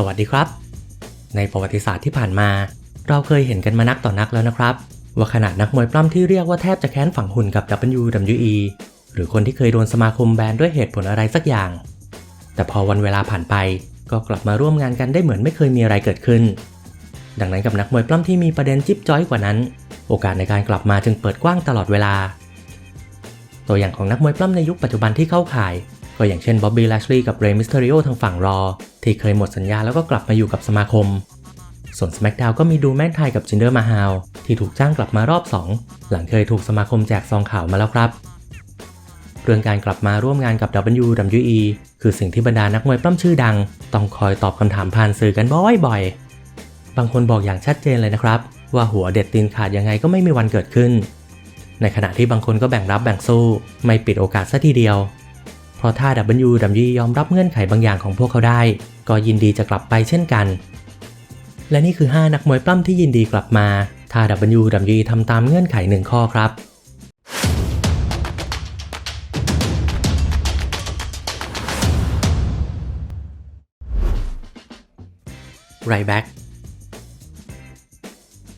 สวัสดีครับ ในประวัติศาสตร์ที่ผ่านมา เราเคยเห็นกันมานักต่อนักแล้วนะครับ ว่าขนาดนักมวยปล้ำที่เรียกว่าแทบจะแค้นฝังหุ่นกับ WWE หรือคนที่เคยโดนสมาคมแบนด้วยเหตุผลอะไรสักอย่าง แต่พอวันเวลาผ่านไปก็กลับมาร่วมงานกันได้เหมือนไม่เคยมีอะไรเกิดขึ้น ดังนั้นกับนักมวยปล้ำที่มีประเด็นจิ๊บจ้อยกว่านั้น โอกาสในการกลับมาจึงเปิดกว้างตลอดเวลา ตัวอย่างของนักมวยปล้ำในยุคปัจจุบันที่เข้าข่าย ก็อย่างเช่นบ๊อบบี้แลชลีย์กับเรย์มิสเตอริโอทางฝั่งรอ ที่เคยหมดสัญญาแล้วก็กลับมาอยู่กับสมาคม ส่วน SmackDown ก็มีดูแมนไทยกับจินเดอร์มาฮาวที่ถูกจ้างกลับมารอบ 2 หลังเคยถูกสมาคมแจกซองข่าวมาแล้วครับ เรื่องการกลับมาร่วมงานกับ WWE คือสิ่งที่บรรดานักมวยปล้ำชื่อดัง ต้องคอยตอบคำถามผ่านสื่อกันบ่อยๆ บางคนบอกอย่างชัดเจนเลยนะครับ ว่าหัวเด็ดตีนขาดยังไงก็ไม่มีวันเกิดขึ้น ในขณะที่บางคนก็แบ่งรับแบ่งสู้ ไม่ปิดโอกาสซะทีเดียว เพราะถ้า WWE ยอมรับเงื่อนไขบางอย่างของพวกเขาได้ ก็ยินดีจะกลับไปเช่นกัน และนี่คือ 5 นักมวยปล้ำที่ยินดีกลับมา ถ้า WWE ทำตามเงื่อนไขหนึ่งข้อครับไรแบ็ก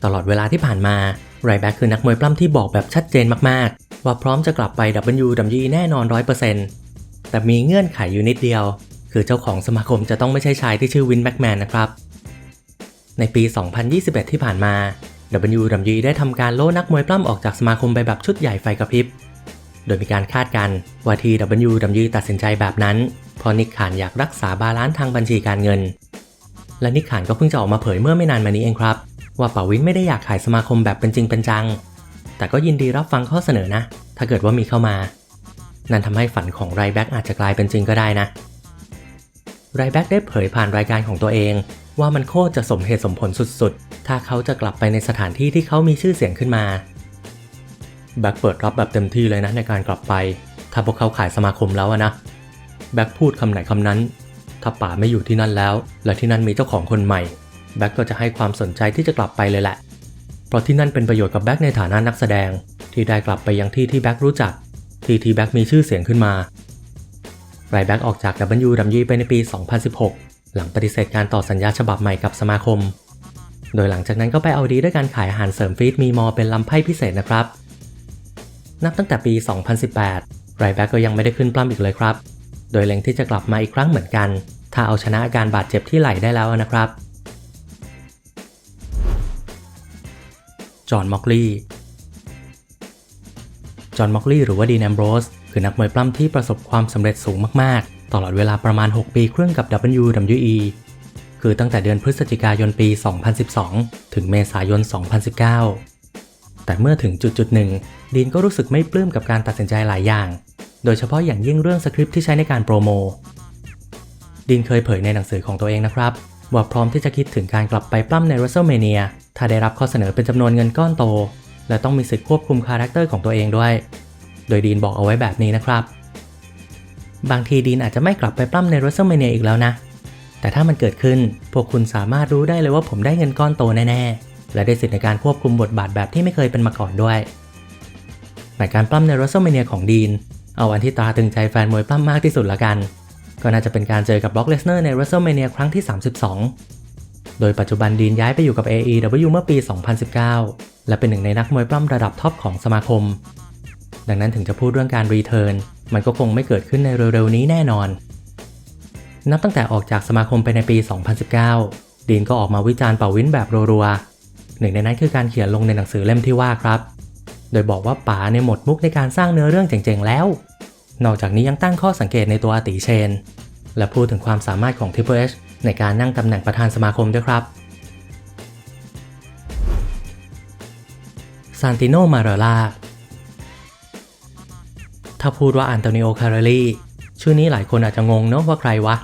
ตลอดเวลาที่ผ่านมาไรแบ็กคือนักมวยปล้ำที่บอกแบบชัดเจนมาก ๆ ว่าพร้อมจะกลับไป WWE แน่นอน 100% แต่มีเงื่อนไขอยู่นิดเดียว คือเจ้าของสมาคมจะต้องไม่ใช่ชายที่ชื่อวินแบ็กแมนนะครับ ในปี 2021 ที่ผ่านมา WWE ได้ทำการโล่นักมวยปล้ำออกจากสมาคมไปแบบชุดใหญ่ไฟกระพริบ โดยมีการคาดกันว่าที่ WWE ตัดสินใจแบบนั้นเพราะนิกขานอยากรักษาบาลานซ์ทางบัญชีการเงิน และนิกขานก็เพิ่งจะออกมาเผยเมื่อไม่นานมานี้เองครับ ว่าป่าวินไม่ได้อยากขายสมาคมแบบเป็นจริงเป็นจัง แต่ก็ยินดีรับฟังข้อเสนอนะ ถ้าเกิดว่ามีเข้ามา นั่นทำให้ฝันของไรแบ็กอาจจะกลายเป็นจริงก็ได้นะ ไรแบ็กได้เผยผ่านรายการของตัวเอง ว่ามันโคตรจะสมเหตุสมผลสุดๆ ถ้าเขาจะกลับไปในสถานที่ที่เขามีชื่อเสียงขึ้นมา แบ็กเปิดรับแบบเต็มที่เลยนะในการกลับไป ถ้าพวกเขาขายสมาคมแล้วนะ แบ็กพูดคำไหนคำนั้น ถ้าป๋าไม่อยู่ที่นั่นแล้ว และที่นั่นมีเจ้าของคนใหม่ แบ็กก็จะให้ความสนใจที่จะกลับไปเลยแหละ เพราะที่นั่นเป็นประโยชน์กับแบ็กในฐานะนักแสดง ที่ได้กลับไปยังที่ที่แบ็กรู้จัก ที่ทีแบ็กมีชื่อเสียงขึ้นมาไรแบ็กออกจาก WWE ไปในปี 2016 หลังปฏิเสธการต่อสัญญาฉบับใหม่กับสมาคม โดยหลังจากนั้นก็ไปเอาดีด้วยการขายอาหารเสริมฟีดมีมอเป็นลำไพ่พิเศษนะครับ นับตั้งแต่ปี 2018ไรแบ็กก็ยังไม่ได้ขึ้นปล้ำอีกเลยครับ โดยเล็งที่จะกลับมาอีกครั้งเหมือนกัน ถ้าเอาชนะอาการบาดเจ็บที่ไหล่ได้แล้วนะครับ จอห์นม็อกลีย์ จอห์นม็อกลีย์หรือว่าดีนแอมโบรสคือนักมวยปล้ำที่ประสบความสำเร็จสูงมากๆ ตลอดเวลาประมาณ 6 ปีครึ่งกับ WWE คือตั้งแต่เดือนพฤศจิกายนปี 2012 ถึงเมษายน 2019 แต่เมื่อถึงจุดจุดหนึ่งดีนก็รู้สึกไม่ปลื้มกับการตัดสินใจหลายอย่าง โดยเฉพาะอย่างยิ่งเรื่องสคริปต์ที่ใช้ในการโปรโมดีนเคยเผยในหนังสือของตัวเองนะครับ ว่าพร้อมที่จะคิดถึงการกลับไปปล้ำใน WrestleMania ถ้าได้รับข้อเสนอเป็นจำนวนเงินก้อนโต และต้องมีสิทธิ์ควบคุมคาแรคเตอร์ของตัวเองด้วย โดยดีนบอกเอาไว้แบบนี้นะครับ บางทีดีนอาจจะไม่กลับไปปล้ำใน WrestleMania อีกแล้วนะ แต่ถ้ามันเกิดขึ้น พวกคุณสามารถรู้ได้เลยว่าผมได้เงินก้อนโตแน่ๆ และได้สิทธิ์ในการควบคุมบทบาทแบบที่ไม่เคยเป็นมาก่อนด้วย แต่การปล้ำใน WrestleMania ของดีน เอาอันที่ตาตึงใจแฟนมวยปล้ำมากที่สุดละกัน ก็น่าจะเป็นการเจอกับบล็อกเลสเนอร์ใน WrestleMania ครั้งที่ 32 โดยปัจจุบันดีนย้ายไปอยู่กับ AEW เมื่อปี 2019 และเป็นหนึ่งในนักมวยปล้ำระดับท็อปของสมาคม ดังนั้นถึงจะพูดเรื่องการรีเทิร์นมันก็คงไม่เกิดขึ้นในเร็วๆนี้แน่นอน นับตั้งแต่ออกจากสมาคมไปในปี 2019 ดีนก็ออกมาวิจารณ์เป่าวินแบบรัวๆ หนึ่งในนั้นคือการเขียนลงในหนังสือเล่มที่ว่าครับ โดยบอกว่าป๋าในหมดมุกในการสร้างเนื้อเรื่องเจ๋งๆแล้ว นอกจากนี้ยังตั้งข้อสังเกตในตัวอาติเชน และพูดถึงความสามารถของ Triple H ในการนั่งตำแหน่งประธานสมาคมด้วยครับซานติโน มาเรล่า ถ้าพูดว่าอันโตนิโอ คาร์ลีชื่อนี้หลายคนอาจจะงงเนาะว่าใครวะ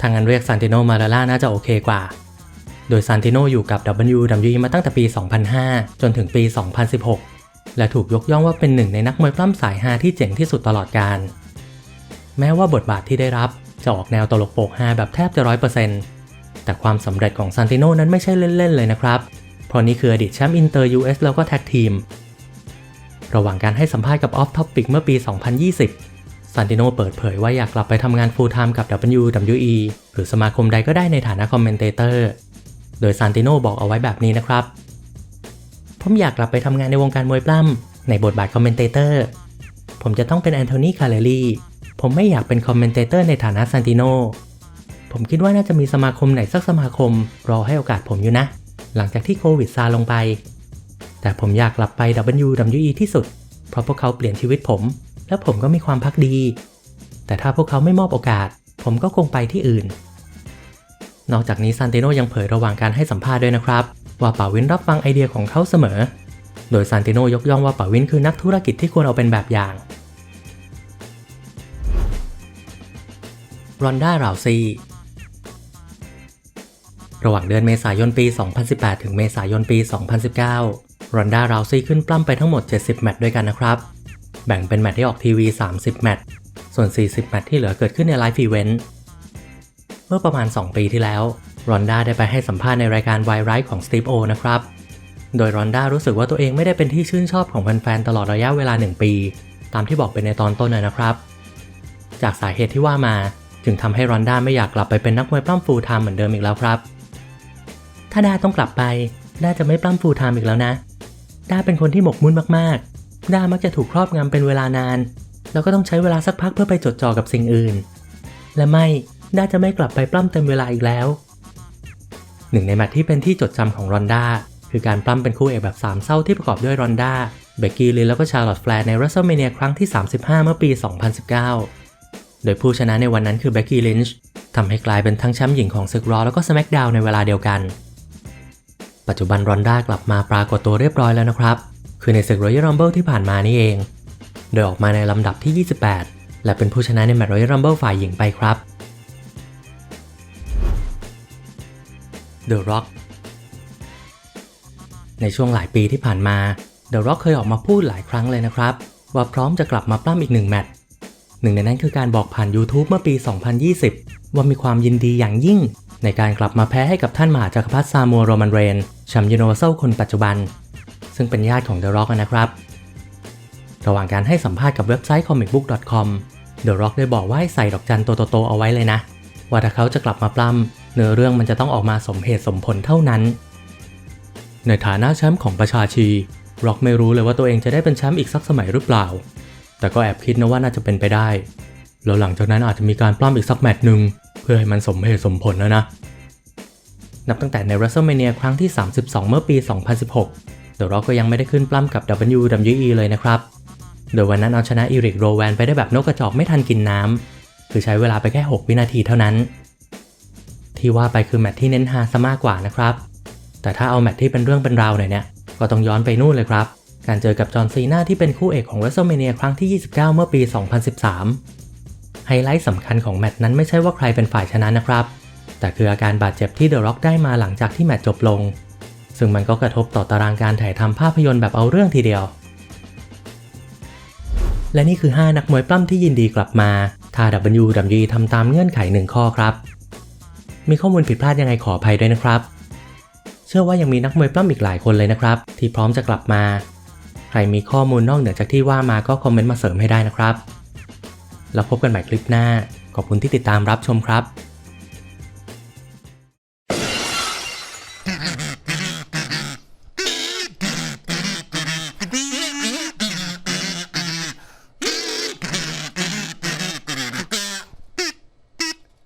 ทางนั้นเรียกซานติโน มาเรล่าน่าจะโอเคกว่า โดยซานติโนอยู่กับ WWE มาตั้งแต่ปี 2005 จนถึงปี 2016 และถูกยกย่องว่าเป็นหนึ่งในนักมวยปล้ำสายฮาที่เจ๋งที่สุดตลอดกาล แม้ว่าบทบาทที่ได้รับ จะออกแนวตลกโปกฮาแบบแทบจะร้อยเปอร์เซ็นต์แต่ความสำเร็จของซานติโนนั้นไม่ใช่เล่น ๆ เลยนะครับ เพราะนี่คืออดีตแชมป์อินเตอร์ US แล้วก็แท็กทีม ระหว่างการให้สัมภาษณ์กับ Off Topic เมื่อปี 2020 ซันติโนเปิดเผยว่าอยากกลับไปทำงาน full time กับ WWE หรือสมาคมใดก็ได้ในฐานะคอมเมนเตเตอร์ โดยซันติโนบอกเอาไว้แบบนี้นะครับ ผมอยากกลับไปทำงานในวงการมวยปล้ำในบทบาทคอมเมนเตเตอร์ ผมจะต้องเป็นแอนโทนีคาร์เรลี ผมไม่อยากเป็นคอมเมนเตเตอร์ในฐานะซันติโน ผมคิดว่าน่าจะมีสมาคมไหนสักสมาคม รอให้โอกาสผมอยู่นะ หลังจากที่โควิดซาลงไป แต่ผมอยากกลับไป WWE ที่สุด เพราะพวกเขาเปลี่ยนชีวิตผม และผมก็มีความพักดี แต่ถ้าพวกเขาไม่มอบโอกาส ผมก็คงไปที่อื่น นอกจากนี้ซันติโนยังเผยระหว่างการให้สัมภาษณ์ด้วยนะครับ ว่าป่าวินรับฟังไอเดียของเขาเสมอ โดยซันติโนยกย่องว่าป่าวินคือนักธุรกิจที่ควรเอาเป็นแบบอย่าง รอนด้า ราวซี ระหว่างเดือนเมษายนปี 2018 ถึงเมษายนปี 2019 รอนด้า ราวซีขึ้นปล้ำไปทั้งหมด 70 แมตช์ด้วยกันนะครับ แบ่งเป็นแมตช์ที่ออกทีวี 30 แมตช์ ส่วน 40 แมตช์ที่เหลือเกิดขึ้นในไลฟ์อีเวนต์ เมื่อประมาณ 2 ปีที่แล้ว รอนด้าได้ไปให้สัมภาษณ์ในรายการไวไรท์ของสตีฟโอนะครับ โดยรอนด้ารู้สึกว่าตัวเองไม่ได้เป็นที่ชื่นชอบของแฟนๆ ตลอดระยะเวลา 1 ปี ตามที่บอกไปในตอนต้นนะนะครับ จากสาเหตุที่ว่ามา จึงทำให้รอนด้าไม่อยากกลับไปเป็นนักมวยปล้ำฟูลไทม์เหมือนเดิมอีกแล้วครับ ถ้าด้าต้องกลับไปด้าจะไม่ปล้ำฟูลไทม์อีกแล้วนะด้าเป็นคนที่หมกมุ่นมากๆด้ามักจะถูกครอบงำเป็นเวลานาน แล้วก็ต้องใช้เวลาสักพักเพื่อไปจดจ่อกับสิ่งอื่น และไม่ด้าจะไม่กลับไปปล้ำเต็มเวลาอีกแล้ว หนึ่งในแมตช์ที่เป็นที่จดจำของรอนด้าคือการปล้ำเป็นคู่เอกแบบสามเศร้าที่ประกอบด้วยรอนด้าเบกกี้ลินแล้วก็ชาร์ลอตต์แฟร์ใน WrestleMania ครั้งที่ 35 เมื่อปี 2019 โดยผู้ชนะในวันนั้นคือเบกกี้ลินช์ทำให้กลายเป็นทั้งแชมป์หญิงของศึกรอแล้วก็ส c k กดาวในเวลาเดียวกัน ปัจจุบันรอนด้ากลับมาปรากฏตัวเรียบร้อยแล้วนะครับ คือในศึก Royal Rumble ที่ผ่านมานี่เอง โดยออกมาในลำดับที่ 28 และเป็นผู้ชนะในแมตช์ Royal Rumble ฝ่ายหญิงไปครับ The Rock ในช่วงหลายปีที่ผ่านมา The Rock เคยออกมาพูดหลายครั้งเลยนะครับ ว่าพร้อมจะกลับมาปล้ำอีกหนึ่งแมตช์ หนึ่งในนั้นคือการบอกผ่าน YouTube เมื่อปี 2020 ว่ามีความยินดีอย่างยิ่ง ในการกลับมาแพ้ให้กับท่านมหาจักรพรรดิซามัวโรมันเรนแชมป์ยูนิเวอร์แซลคนปัจจุบัน ซึ่งเป็นญาติของ The Rock นะครับ ระหว่างการให้สัมภาษณ์กับเว็บไซต์ comicbook.com The Rock ได้บอกว่าให้ใส่ดอกจันโตๆเอาไว้เลยนะ ว่าถ้าเขาจะกลับมาปล้ำเนื้อเรื่องมันจะต้องออกมาสมเหตุสมผลเท่านั้น ในฐานะแชมป์ของประชาชีร็อกไม่รู้เลยว่าตัวเองจะได้เป็นแชมป์อีกสักสมัยหรือเปล่า แต่ก็แอบคิดนะว่าน่าจะเป็นไปได้ แล้วหลังจากนั้นอาจจะมีการปล้ำอีกสักแมตช์หนึ่งเพื่อให้มันสมเหตุสมผลนะนะ นับตั้งแต่ใน WrestleMania ครั้งที่ 32 เมื่อปี 2016 The Rock ก็ยังไม่ได้ขึ้นปล้ำกับ WWE เลยนะครับ โดยวันนั้นเอาชนะอีริกโรแวนไปได้แบบนกกระจอกไม่ทันกินน้ำ คือใช้เวลาไปแค่ 6 วินาทีเท่านั้น ที่ว่าไปคือแมตช์ที่เน้นฮาซะมากกว่านะครับ แต่ถ้าเอาแมตช์ที่เป็นเรื่องเป็นราวหน่อยเนี่ย ก็ต้องย้อนไปนู่นเลยครับ การเจอกับจอห์นซีนาที่เป็นคู่เอกของ WrestleMania ครั้งที่ 29 เมื่อปี 2013 ไฮไลท์สำคัญของแมตช์นั้นไม่ใช่ว่าใครเป็นฝ่ายชนะนะครับ แต่คืออาการบาดเจ็บที่เดอะร็อกได้มาหลังจากที่แมตช์จบลง ซึ่งมันก็กระทบต่อตารางการถ่ายทำภาพยนตร์แบบเอาเรื่องทีเดียว และนี่คือ 5 นักมวยปล้ำที่ยินดีกลับมาถ้า WWE ทำตามเงื่อนไขหนึ่งข้อครับ มีข้อมูลผิดพลาดยังไงขออภัยด้วยนะครับ เชื่อว่ายังมีนักมวยปล้ำอีกหลายคนเลยนะครับ ที่พร้อมจะกลับมา ใครมีข้อมูลนอกเหนือจากที่ว่ามาก็คอมเมนต์มาเสริมให้ได้นะครับ เราพบกันใหม่คลิปหน้า ขอบคุณที่ติดตามรับชมครับ